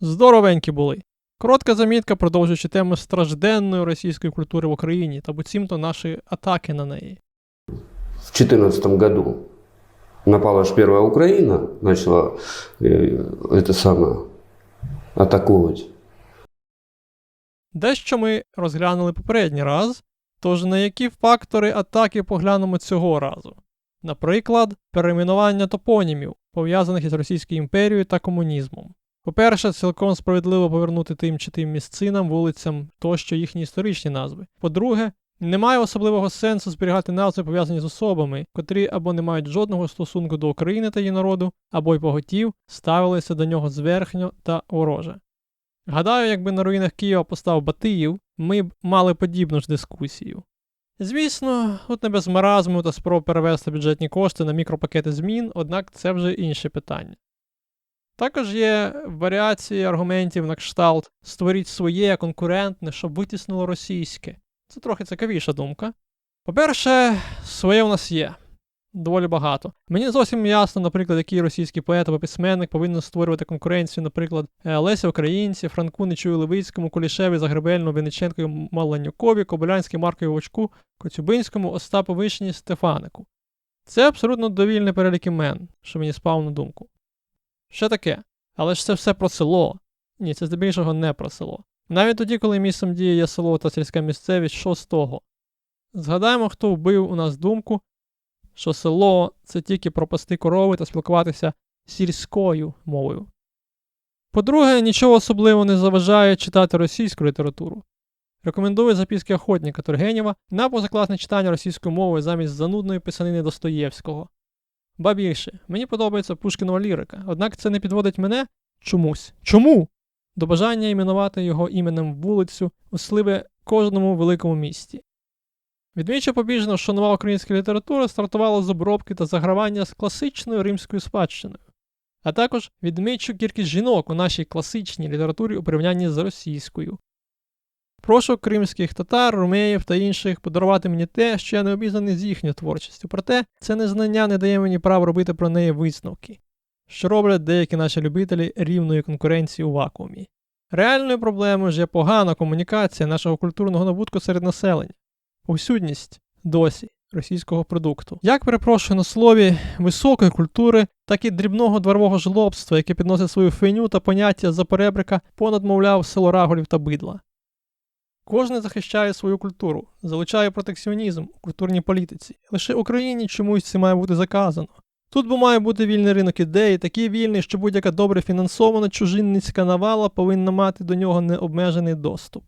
Здоровенькі були. Коротка замітка, продовжуючи тему стражденної російської культури в Україні та буцімто наші атаки на неї. В 2014 году напала же первая Украина, начала э, это самое атаковать. Дещо ми розглянули попередній раз, тож на які фактори атаки поглянемо цього разу. Наприклад, перейменування топонімів, пов'язаних із Російською імперією та комунізмом. По-перше, цілком справедливо повернути тим чи тим місцинам, вулицям тощо їхні історичні назви. По-друге, немає особливого сенсу зберігати назви пов'язані з особами, котрі або не мають жодного стосунку до України та її народу, або й поготів ставилися до нього зверхньо та вороже. Гадаю, якби на руїнах Києва постав Батиїв, ми б мали подібну ж дискусію. Звісно, тут не без маразму та спроб перевести бюджетні кошти на мікропакети змін, однак це вже інше питання. Також є варіації аргументів на кшталт створіть своє конкурентне, щоб витіснило російське. Це трохи цікавіша думка. По-перше, своє у нас є. Доволі багато. Мені зовсім ясно, наприклад, який російський поет або письменник повинен створювати конкуренцію, наприклад, е, Леся Українці, Франку Нечую Левицькому, Кулішеві, Загребельну, Винниченкові, Маланюкові, Кобилянській Маркові Вовчку, Коцюбинському, Остапу Вишні, Стефанику. Це абсолютно довільний перелік імен, що мені спав на думку. Що таке? Але ж це все про село. Ні, це здебільшого не про село. Навіть тоді, коли місцем дії є село та сільська місцевість, що з того? Згадаємо, хто вбив у нас думку, що село це тільки пропасти корови та спілкуватися сільською мовою. По-друге, нічого особливо не заважає читати російську літературу. Рекомендую записки охотника Тургенєва на позакласне читання російською мовою замість занудної писанини Достоєвського. Ба більше, мені подобається Пушкінова лірика, однак це не підводить мене чомусь. Чому? До бажання іменувати його іменем вулицю у сливе кожному великому місті. Відмічу побіжно, що нова українська література стартувала з обробки та загравання з класичною римською спадщиною, а також відмічу кількість жінок у нашій класичній літературі у порівнянні з російською. Прошу кримських татар, румеїв та інших подарувати мені те, що я не обізнаний з їхньою творчістю, проте це незнання не дає мені права робити про неї висновки, що роблять деякі наші любителі рівної конкуренції у вакуумі. Реальною проблемою ж є погана комунікація нашого культурного набутку серед населення повсюдність досі російського продукту. Як перепрошую на слові високої культури, так і дрібного дворового жлобства, яке підносить свою фейню та поняття за перебрика понад, мовляв, село раголів та бидла. Кожен захищає свою культуру, залучає протекціонізм у культурній політиці. Лише Україні чомусь це має бути заказано. Тут бо має бути вільний ринок ідей, такий вільний, що будь-яка добре фінансована чужинницька навала повинна мати до нього необмежений доступ.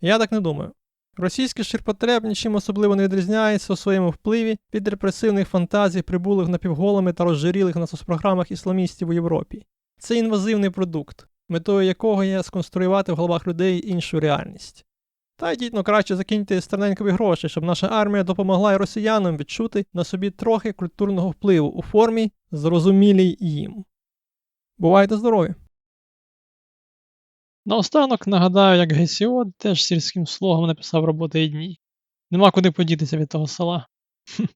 Я так не думаю. Російський ширпотреб нічим особливо не відрізняється у своєму впливі від репресивних фантазій, прибулих напівголими та розжирілих на соцпрограмах ісламістів у Європі. Це інвазивний продукт, метою якого є сконструювати в головах людей іншу реальність. Та йдіть ну краще закиньте страненькові гроші, щоб наша армія допомогла й росіянам відчути на собі трохи культурного впливу у формі, зрозумілій їм. Бувайте здорові! Наостанок нагадаю, як Гесіод теж сільським слогом написав роботи і дні. Нема куди подітися від того села.